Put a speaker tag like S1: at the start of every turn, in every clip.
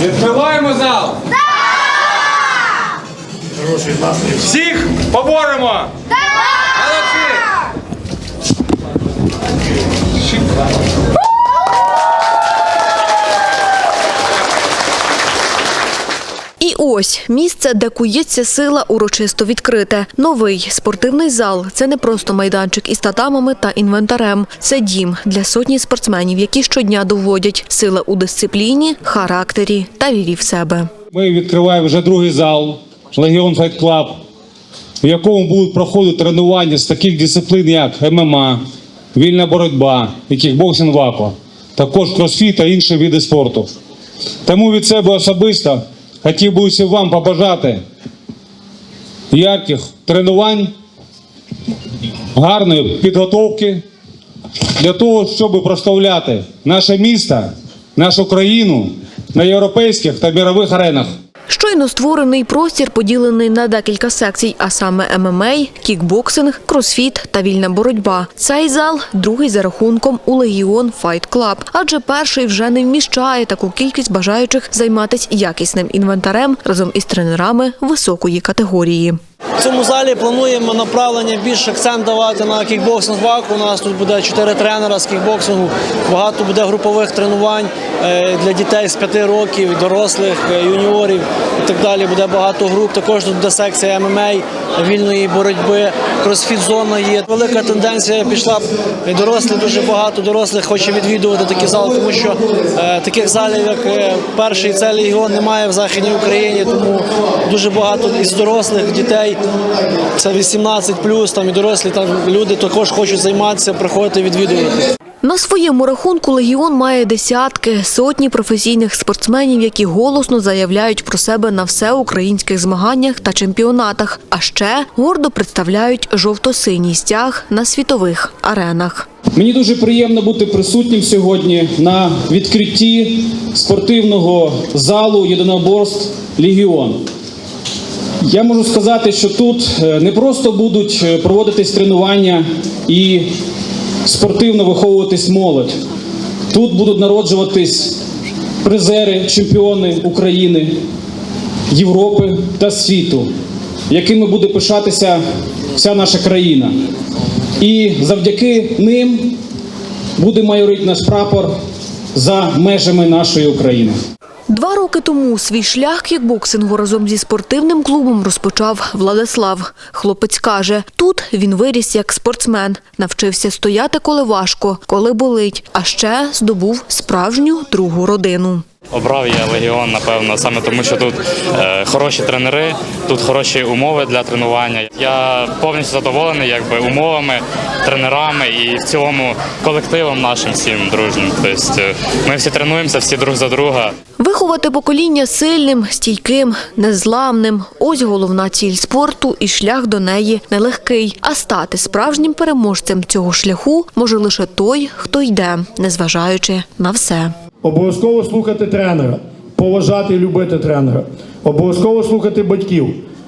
S1: Відкриваємо зал.
S2: Хороший настрій.
S1: Всіх поборемо.
S3: Ось місце, де кується сила, урочисто відкрите. Новий спортивний зал це не просто майданчик із татамами та інвентарем. Це дім для сотні спортсменів, які щодня доводять сила у дисципліні, характері та вірі в себе.
S4: Ми відкриваємо вже другий зал Легіон Файт Клаб, в якому будуть проходити тренування з таких дисциплін, як ММА, вільна боротьба і кікбоксинг вако, також кросфіт та інші види спорту. Тому від себе особисто хотів би усім вам побажати ярких тренувань, гарної підготовки для того, щоб прославляти наше місто, нашу країну на європейських та мірових аренах.
S3: Щойно створений простір поділений на декілька секцій, а саме ММА, кікбоксинг, кросфіт та вільна боротьба. Цей зал другий за рахунком у Легіон Файт Клаб, адже перший вже не вміщає таку кількість бажаючих займатися якісним інвентарем разом із тренерами високої категорії.
S5: В цьому залі плануємо направлення більш акцент давати на кікбоксинг вак. У нас тут буде чотири тренера з кікбоксингу. Багато буде групових тренувань для дітей з 5 років, дорослих, е, юніорів і так далі. Буде багато груп. Також тут буде секція ММА, вільної боротьби, кросфіт-зона є. Велика тенденція пішла. Дорослі дуже багато дорослих хоче відвідувати такі зали, тому що е, таких залів, як е, перший це легіон, немає в Західній Україні. Тому дуже багато із дорослих дітей, це 18 там і дорослі там люди також хочуть займатися, приходити відвідувати.
S3: На своєму рахунку Легіон має десятки, сотні професійних спортсменів, які голосно заявляють про себе на всеукраїнських змаганнях та чемпіонатах, а ще гордо представляють жовто-синій стяг на світових аренах.
S4: Мені дуже приємно бути присутнім сьогодні на відкритті спортивного залу єдиноборств Легіон. Я можу сказати, що тут е, не просто будуть е, проводитись тренування і спортивно виховуватись молодь. Тут будуть народжуватись призери, чемпіони України, Європи та світу, якими буде пишатися вся наша країна. І завдяки ним буде майорити наш прапор за межами нашої України.
S3: Два роки тому свій шлях кікбоксингу разом зі спортивним клубом розпочав Владислав. Хлопець каже, тут він виріс як спортсмен, навчився стояти, коли важко, коли болить, а ще здобув справжню другу родину.
S6: Обрав я легіон, напевно, саме тому, що тут е, хороші тренери, тут хороші умови для тренування. Я повністю задоволений якби умовами, тренерами і в цілому колективом нашим всім дружнім. Тобто е, ми всі тренуємося, всі друг за друга.
S3: Виховати покоління сильним, стійким, незламним – ось головна ціль спорту і шлях до неї нелегкий. А стати справжнім переможцем цього шляху може лише той, хто йде, незважаючи на все.
S2: Обов'язково слухати тренера, поважати і любити тренера. Обов'язково слухати батьків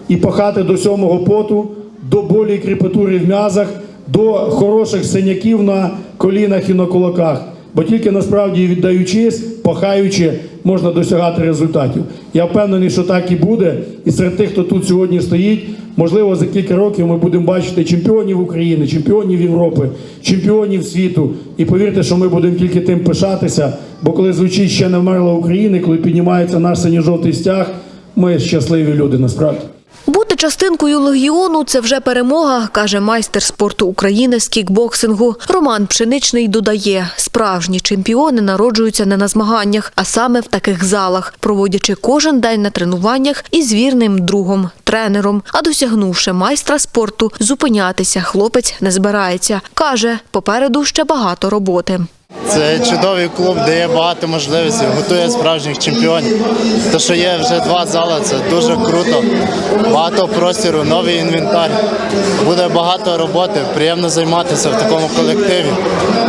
S2: і пахати до сьомого поту, до болі і кріпатури в м'язах, до хороших синяків на колінах і на кулаках. Бо тільки насправді віддаючись, пахаючи, можна досягати результатів. Я впевнений, що так і буде. І серед тих, хто тут сьогодні стоїть, можливо, за кілька років ми будемо бачити чемпіонів України, чемпіонів Європи, чемпіонів світу. І повірте, що ми будемо тільки тим пишатися. Бо коли звучить ще не вмерла України, коли піднімається наш синьо-жовтий стяг, ми щасливі люди насправді.
S3: Частинкою легіону це вже перемога, каже майстер спорту України з кікбоксингу. Роман Пшеничний додає, справжні чемпіони народжуються не на змаганнях, а саме в таких залах, проводячи кожен день на тренуваннях із вірним другом, тренером. А досягнувши майстра спорту, зупинятися хлопець не збирається. каже, попереду ще багато роботи.
S7: Це чудовий клуб, де є багато можливостей, готує справжніх чемпіонів. Те, що є вже два зали, це дуже круто. Багато простіру, новий інвентар. Буде багато роботи, приємно займатися в такому колективі.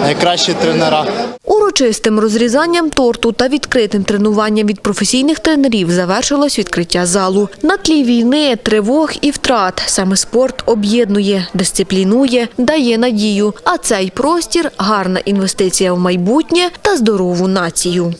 S7: Найкращі тренера.
S3: Урочистим розрізанням торту та відкритим тренуванням від професійних тренерів завершилось відкриття залу. На тлі війни, тривог і втрат саме спорт об'єднує, дисциплінує, дає надію. А цей простір гарна інвестиція в майбутнє та здорову націю.